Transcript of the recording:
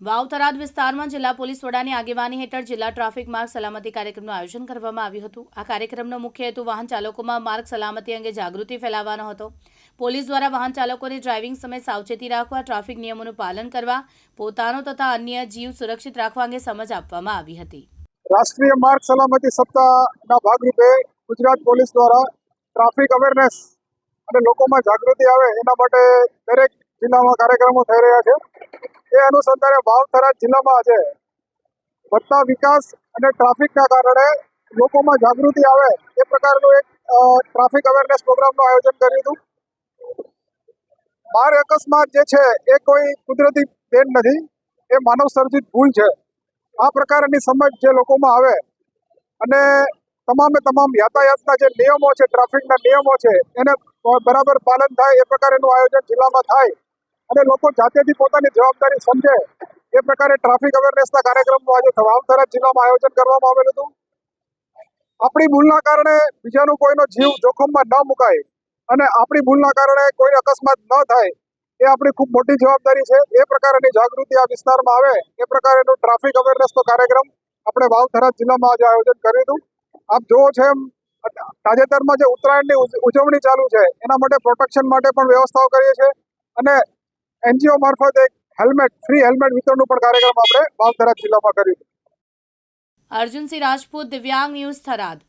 વાવ થરાદ વિસ્તારમાં જિલ્લા પોલીસ વડાની આગેવાની હેઠળ જિલ્લા ટ્રાફિક માર્ગ સલામતી કાર્યક્રમનું આયોજન કરવામાં આવ્યું હતું. આ કાર્યક્રમનો મુખ્ય હેતુ વાહન ચાલકોમાં માર્ગ સલામતી અંગે જાગૃતિ ફેલાવવાનો હતો. પોલીસ દ્વારા વાહન ચાલકોને ડ્રાઇવિંગ સમયે સાવચેતી રાખવા, ટ્રાફિક નિયમોનું પાલન કરવા, પોતાનો તથા અન્ય જીવ સુરક્ષિત રાખવા અંગે સમજ આપવામાં આવી હતી. રાષ્ટ્રીય માર્ગ સલામતી સપ્તાહના ભાગરૂપે ગુજરાત પોલીસ દ્વારા ટ્રાફિક અવેરનેસ અને લોકોમાં જાગૃતિ આવે એના માટે દરેક જિલ્લામાં કાર્યક્રમો થઈ રહ્યા છે. એ અનુસંધાને વાવ થરાદ જિલ્લામાં આજે વધતા વિકાસ અને ટ્રાફિકના કારણે લોકોમાં જાગૃતિ આવે એ પ્રકારનું એક ટ્રાફિક અવેરનેસ પ્રોગ્રામનું આયોજન કર્યું હતું. બાર અકસ્માત જે છે એ કોઈ કુદરતી દેન નથી, એ માનવ સર્જિત ભૂલ છે. આ પ્રકારની સમજ જે લોકોમાં આવે અને તમામે તમામ યાતાયાતના જે નિયમો છે, ટ્રાફિકના નિયમો છે, એને બરાબર પાલન થાય એ પ્રકારેનું આયોજન જિલ્લામાં થાય. અને લોકો જાતેથી પોતાની જવાબદારી સમજે એ પ્રકારે ટ્રાફિક અવેરનેસના કાર્યક્રમનું આજે વાવથરા જિલ્લામાં આયોજન કરવામાં આવેલું હતું. આપણી ભૂલના કારણે બીજાનો કોઈનો જીવ જોખમમાં ન મુકાય અને આપણી ભૂલના કારણે કોઈ અકસ્માત ન થાય એ આપણી ખૂબ મોટી જવાબદારી છે. એ પ્રકારની જાગૃતિ આ વિસ્તારમાં આવે એ પ્રકારનો ટ્રાફિક અવેરનેસનો કાર્યક્રમ આપણે વાવથરા જિલ્લામાં આજે આયોજન કર્યું હતું. આપ જુઓ છો એમ, તાજેતરમાં જે ઉત્તરાયણની ઉજવણી ચાલુ છે, એના માટે પ્રોટેક્શન માટે પણ વ્યવસ્થાઓ કરીએ છીએ. અને એનજીઓ મારફત એક હેલ્મેટ, ફ્રી હેલ્મેટ વિતરણનું પણ કાર્યક્રમ આપણે બાલધરા જિલ્લામાં કર્યું. અર્જુનસિંહ રાજપૂત, દિવ્યાંગ ન્યૂઝ થરાદ.